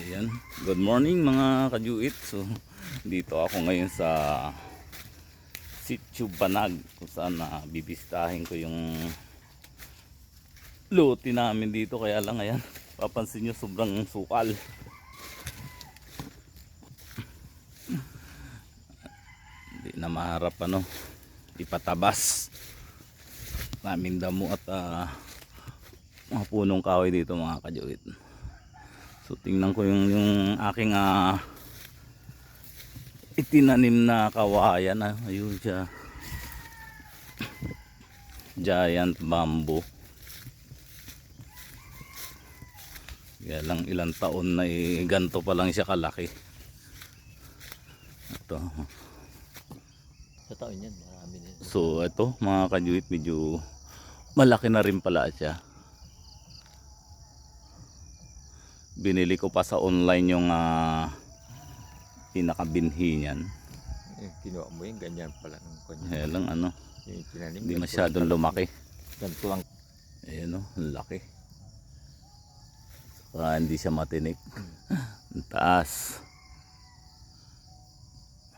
Ayan. Good morning mga kajuit. So, dito ako ngayon sa Sitio Banag kung saan na bibistahin ko yung lote namin dito. Kaya lang ayan, papansin nyo sobrang sukal. Hindi na maharap ano, ipatabas namin damo at ah, mga punong kahoy dito mga kajuit. So tingnan ko yung yung aking ah, itinanim na kawayan ah, ayun siya. Giant bamboo. Kaya lang ilang taon na eh, ganto pa lang siya kalaki. Ito. Sa taon yan, marami na. So ito mga kajuit medyo malaki na rin pala siya. Binili ko pa sa online yung ah, pinakabinhi niyan. Eh, kinuha mo yun, ganyan pala ang kanya. Lang ano, Yung hindi masyadong lumaki. Ganito lang. Ayan o, ang laki. Saka hindi siya matinik. Ang taas.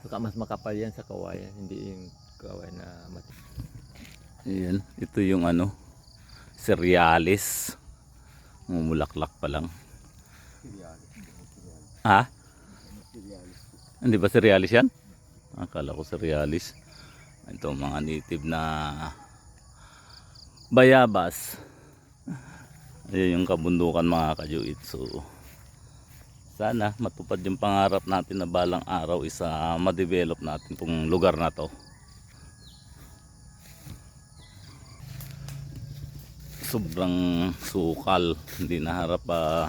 Saka mas makapal yan sa kawayan, hindi yung kawayan na mati. Ayan, ito yung ano, cerealis. Mumulaklak pa lang. Ha? Hindi ba cerealis yan? Akala ko cerealis. Ito mga native na bayabas. Ayan yung kabundukan mga kajuit. So, sana matupad yung pangarap natin na balang araw isa ma-develop natin tong lugar na to. sobrang sukal hindi naharap pa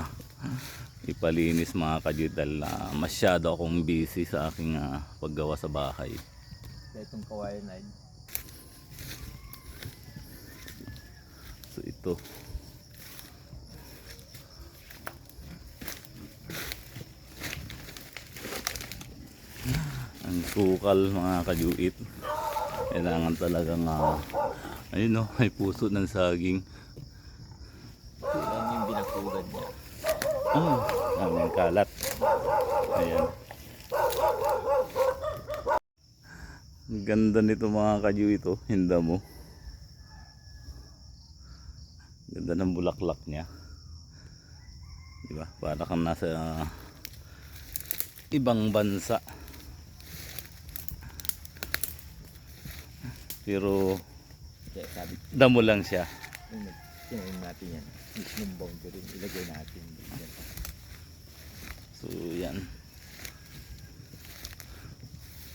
ipalinis mga kajudal na masyado akong busy sa aking ah, paggawa sa bahay Itong kawayan yun. so ito ang sukal mga kajuit kailangan talagang uh, ayun no may puso ng saging Yan yung binakugan niya. Oh, aming kalat. Ayan. Ang ganda nito mga kadyo ito. Hinda mo. Ganda ng bulaklak niya. Diba? Para kang nasa ah, ibang bansa. Pero damo lang siya. tinanim natin yan. Yung boundary, ilagay natin. Yan. So yan.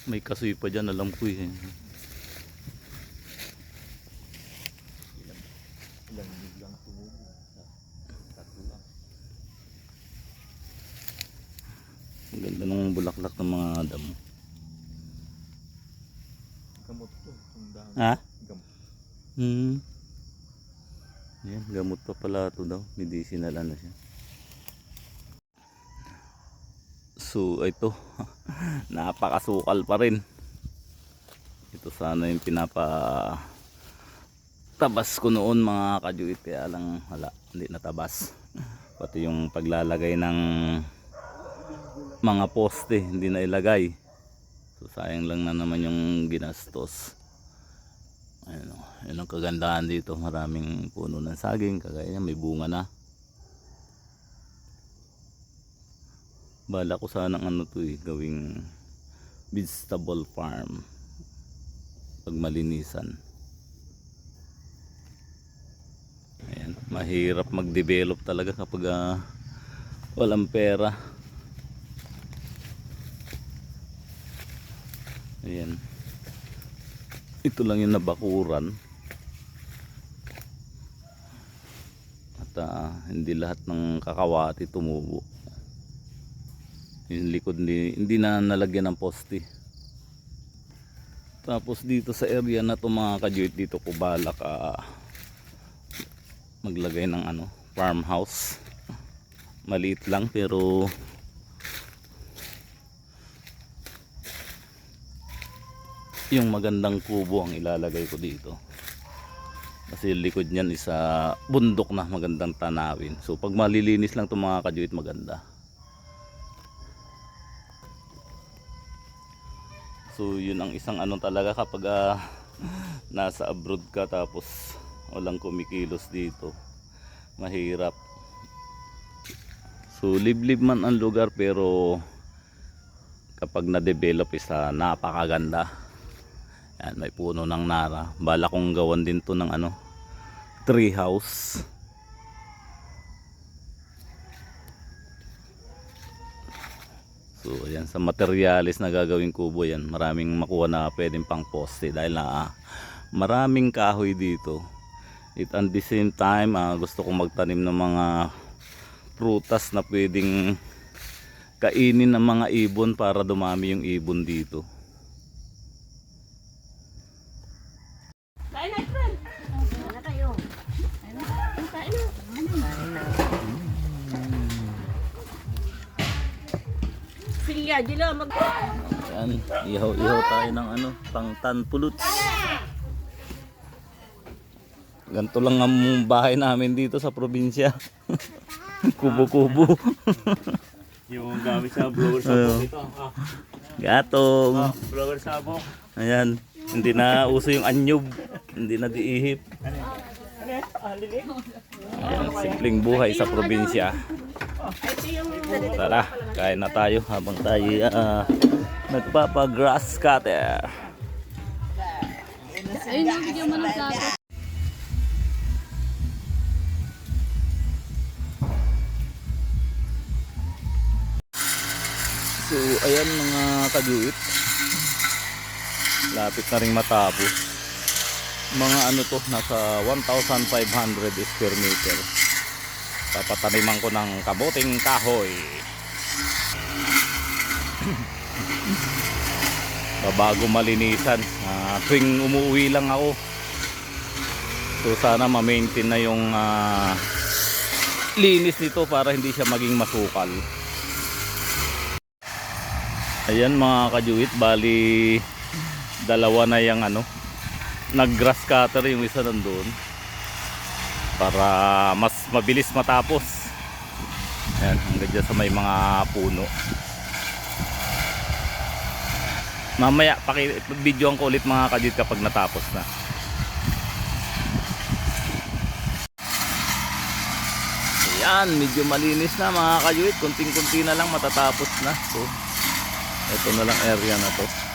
May kasoy pa dyan, alam ko eh. Ang ganda ng bulaklak ng mga damo. Gamot to. Itong. Ha? Gamot. Hmm. Yan, gamot pa pala ito daw. Medicinal ano siya. So, ito. Napakasukal pa rin. Ito sana yung pinapa tabas ko noon mga kajuit. Kaya lang wala, hindi natabas. Pati yung paglalagay ng mga poste, hindi na ilagay. So, sayang lang na naman yung ginastos. Ayun, oh. ang kagandahan dito. Maraming puno ng saging. Kagaya niya, may bunga na. Bala ko sanang ano to eh, gawing vegetable farm. Pag malinisan. Ayan, mahirap mag-develop talaga kapag ah, walang pera. Ayan ito lang yung nabakuran at ah, hindi lahat ng kakawati tumubo yung likod hindi, hindi na nalagyan ng poste. Tapos dito sa area na to mga kajuit dito ko balak ah, maglagay ng ano farmhouse. Maliit lang pero yung magandang kubo ang ilalagay ko dito. Kasi likod niyan isa bundok na magandang tanawin. So pag malilinis lang itong mga kajuit maganda So yun ang isang ano talaga kapag ah, nasa abroad ka tapos walang kumikilos dito. Mahirap. So liblib man ang lugar pero kapag na-develop isa napakaganda. Yan, may puno ng nara. Bala kong gawan din to ng ano, tree house. So ayan sa materialis na gagawing kubo yan. Maraming makuha na pwedeng pang poste dahil na maraming kahoy dito. It at the same time ah, gusto kong magtanim ng mga prutas na pwedeng kainin ng mga ibon para dumami yung ibon dito. Sige, Dilo, mag... Ayan, ihaw-ihaw tayo ng ano, pang tanpuluts. Ganito lang ang bahay namin dito sa probinsya. Kubo-kubo. Yung gamit sa blower sabong ito. Ah, Gatong. blower sabong. Ayan, hindi na uso yung anyog. Hindi na diihip. Ano yan? Ah, lilit. Ayan, simpleng buhay sa probinsya. Tara, kain na tayo habang tayo ah, nagpapa-grass cutter. Ayun yung bigyan mo ng plato. So, ayan mga kajuit. Lapit na rin matapos. Mga ano to, nasa 1,500 square meter. Papataniman ko ng kabuting kahoy. Babago malinisan. Ah, tuwing umuwi lang ako. So sana ma-maintain na yung ah, linis nito para hindi siya maging masukal. Ayan mga kajuit, bali dalawa na yung ano, nag-grass cutter yung isa nandun para mas mabilis matapos. Ayan, hanggang dyan sa may mga puno. Mamaya, paki-videoan ko ulit mga kajuit kapag natapos na. Ayan, medyo malinis na mga kajuit. Kunting-kunti na lang matatapos na. So, ito na lang area na to.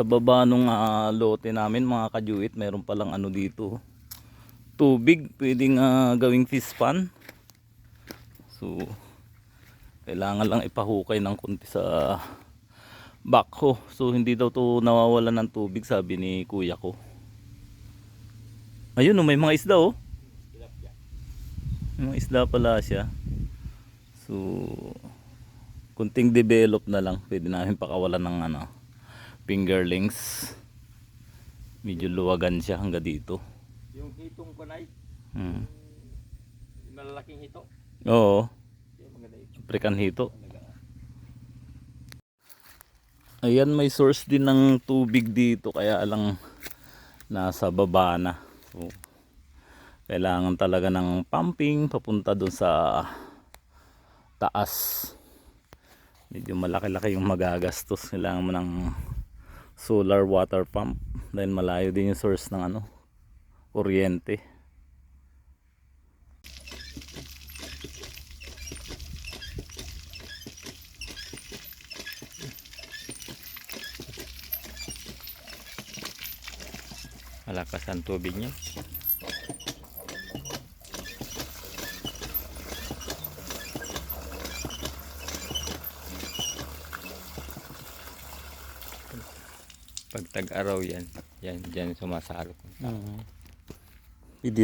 Sa baba nung ah, lote namin mga kajuit, mayroon palang ano dito. Tubig, pwedeng ah, gawing fish pan. So, kailangan lang ipahukay ng kunti sa backhoe. So, hindi daw to nawawalan ng tubig sabi ni kuya ko. Ayun, oh, may mga isda oh. May mga isda pala siya. So, kunting develop na lang. Pwede namin pakawalan ng ano, fingerlings. Medyo luwagan siya hanggang dito. Yung hitong kunay, Hmm. malalaking hito. Oo. African hito. Ayan, may source din ng tubig dito kaya lang nasa baba na. So, kailangan talaga ng pumping papunta doon sa taas. Medyo malaki-laki yung magagastos. Kailangan mo ng solar water pump dahil malayo din yung source ng ano, kuryente. Malakas ang tubig niya. Pag tag-araw yan, yan, dyan sumasalo. Hindi